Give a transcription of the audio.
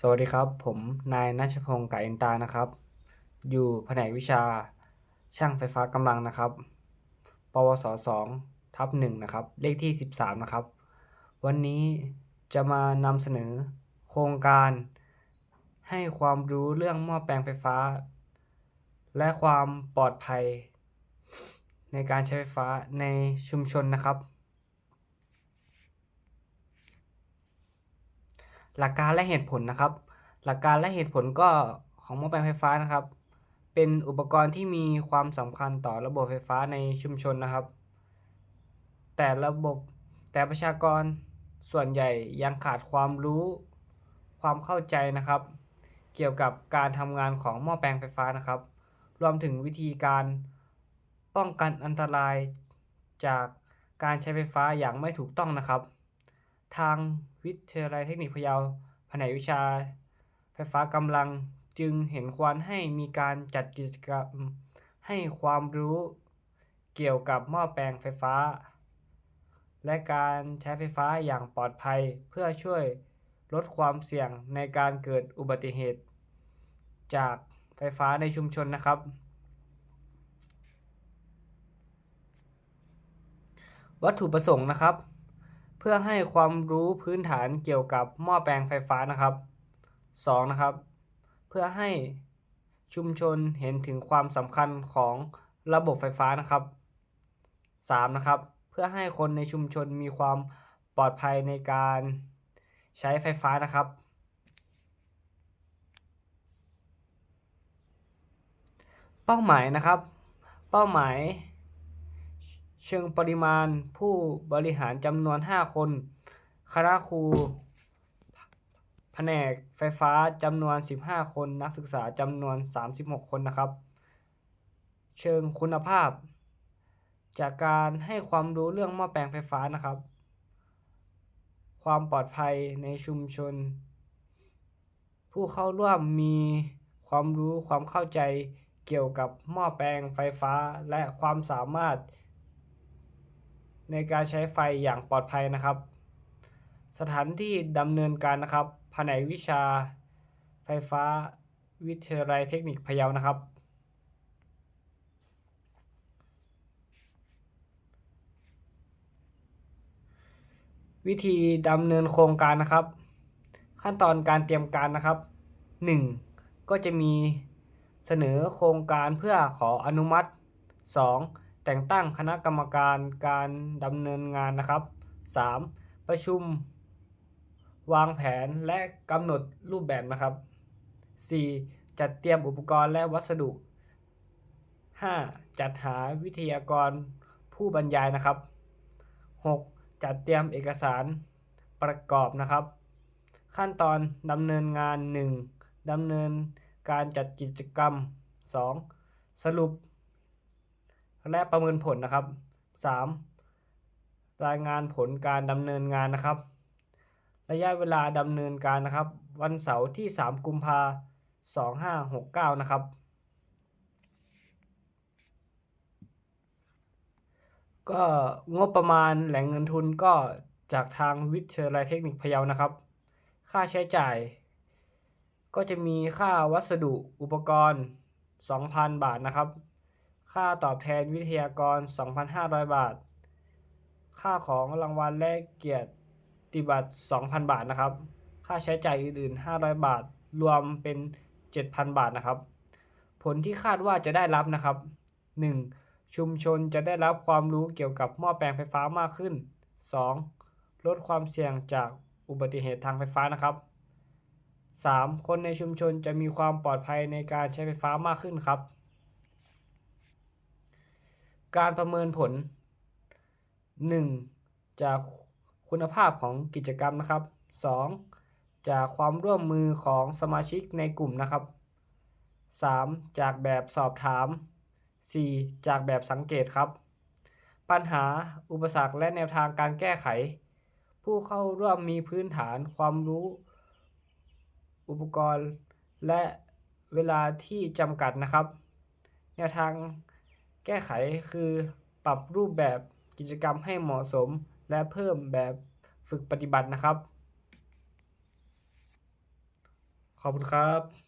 สวัสดีครับ ผมนายนัชพงศ์ไก่อินตานะครับ อยู่แผนกวิชาช่างไฟฟ้ากำลังนะครับ ปวสสองทับหนึ่งนะครับ เลขที่ 13 นะครับ วันนี้จะมานำเสนอโครงการ ให้ความรู้เรื่องหม้อแปลงไฟฟ้า และความปลอดภัย ในการใช้ไฟฟ้าในชุมชนนะครับ หลักการและเหตุผลนะครับ หลักการและเหตุผลก็ของหม้อแปลงไฟฟ้านะครับ เป็นอุปกรณ์ที่มีความสำคัญต่อระบบไฟฟ้าในชุมชนนะครับ แต่ระบบแต่ประชากรส่วนใหญ่ยังขาดความรู้ความเข้าใจนะครับ เกี่ยวกับการทำงานของหม้อแปลงไฟฟ้านะครับ รวมถึงวิธีการป้องกันอันตรายจากการใช้ไฟฟ้าอย่างไม่ถูกต้องนะครับ ทางวิทยาลัยเทคนิคพะเยาแผนกวิชา ไฟฟ้ากำลังจึงเห็นควรให้มีการจัดกิจกรรมให้ความรู้เกี่ยวกับหม้อแปลงไฟฟ้า และการใช้ไฟฟ้าอย่างปลอดภัยเพื่อช่วยลดความเสี่ยงในการเกิดอุบัติเหตุ จากไฟฟ้าในชุมชนนะครับ วัตถุประสงค์นะครับ เพื่อให้ความรู้พื้นฐานเกี่ยวกับหม้อแปลงไฟฟ้านะครับ 2. นะครับ เพื่อให้ชุมชนเห็นถึงความสำคัญของระบบไฟฟ้านะครับ 3. นะครับ เพื่อให้คนในชุมชนมีความปลอดภัยในการใช้ไฟฟ้านะครับ เป้าหมายนะครับ เป้าหมาย เชิงปริมาณผู้บริหารจำนวน 5 คน คณะครู แผนกไฟฟ้าจำนวน 15 คน นักศึกษาจำนวน 36 คนนะครับ เชิงคุณภาพ จากการให้ความรู้เรื่องหม้อแปลงไฟฟ้านะครับ ความปลอดภัยในชุมชน ผู้เข้าร่วมมีความรู้ความเข้าใจเกี่ยวกับหม้อแปลงไฟฟ้าและความสามารถ ในการใช้ไฟอย่างปลอดภัยนะครับ สถานที่ดำเนินการนะครับแผนกวิชาไฟฟ้าวิทยาลัยเทคนิคพะเยานะครับ วิธีดำเนินโครงการนะครับ ขั้นตอนการเตรียมการนะครับ 1. ก็จะมีเสนอโครงการเพื่อขออนุมัติ 2. แต่งตั้งคณะกรรมการการดำเนินงานนะครับ 3. ประชุม วางแผนและกำหนดรูปแบบนะครับ 4. จัดเตรียมอุปกรณ์และวัสดุ 5. จัดหาวิทยากรผู้บรรยายนะครับ 6. จัดเตรียมเอกสารประกอบนะครับ ขั้นตอนดำเนินงาน 1. ดำเนินการจัดกิจกรรม 2. สรุป และประเมินผลนะครับ 3. รายงานผลการดำเนินงานนะครับ ระยะเวลาดำเนินการนะครับ วันเสาร์ที่ 3 กุมภา2569นะครับ ก็งบประมาณแหล่งเงินทุนก็จากทางวิทยาลัยเทคนิคพะเยานะครับ ค่าใช้จ่าย ก็จะมีค่าวัสดุอุปกรณ์ 2,000 บาทนะครับ ค่าตอบแทนวิทยากร 2,500 บาท ค่าของรางวัลและเกียรติบัตร 2,000 บาทนะครับ ค่าใช้จ่ายอื่นๆ 500 บาท รวมเป็น 7,000 บาทนะครับ ผลที่คาดว่าจะได้รับนะครับ 1. ชุมชนจะได้รับความรู้เกี่ยวกับหม้อแปลงไฟฟ้ามากขึ้น 2. ลดความเสี่ยงจากอุบัติเหตุทางไฟฟ้านะครับ 3. คนในชุมชนจะมีความปลอดภัยในการใช้ไฟฟ้ามากขึ้นครับ การประเมินผล 1. จากคุณภาพของกิจกรรมนะครับ 2. จากความร่วมมือของสมาชิกในกลุ่มนะครับ 3. จากแบบสอบถาม 4. จากแบบสังเกตครับ ปัญหาอุปสรรคและแนวทางการแก้ไข ผู้เข้าร่วมมีพื้นฐานความรู้ อุปกรณ์และเวลาที่จำกัดนะครับ แนวทาง แก้ไขคือปรับรูปแบบกิจกรรมให้เหมาะสม และเพิ่มแบบฝึกปฏิบัตินะครับ ขอบคุณครับ